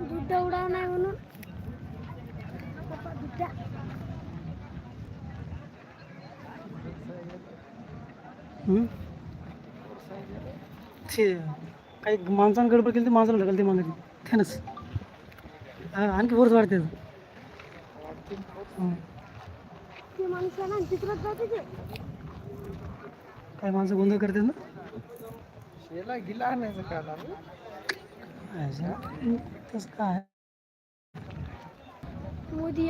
दूध उडाव नाही म्हणून. पप्पा दुधा? ते काही माणसानं गडबड केली ते माणसाला ढकलते मागायची त्यानंच. हा, आणखी वर्ष वाढते. हं. ते ते. काही माणसं गोंधळ करतात ना? तसं काय? मोदी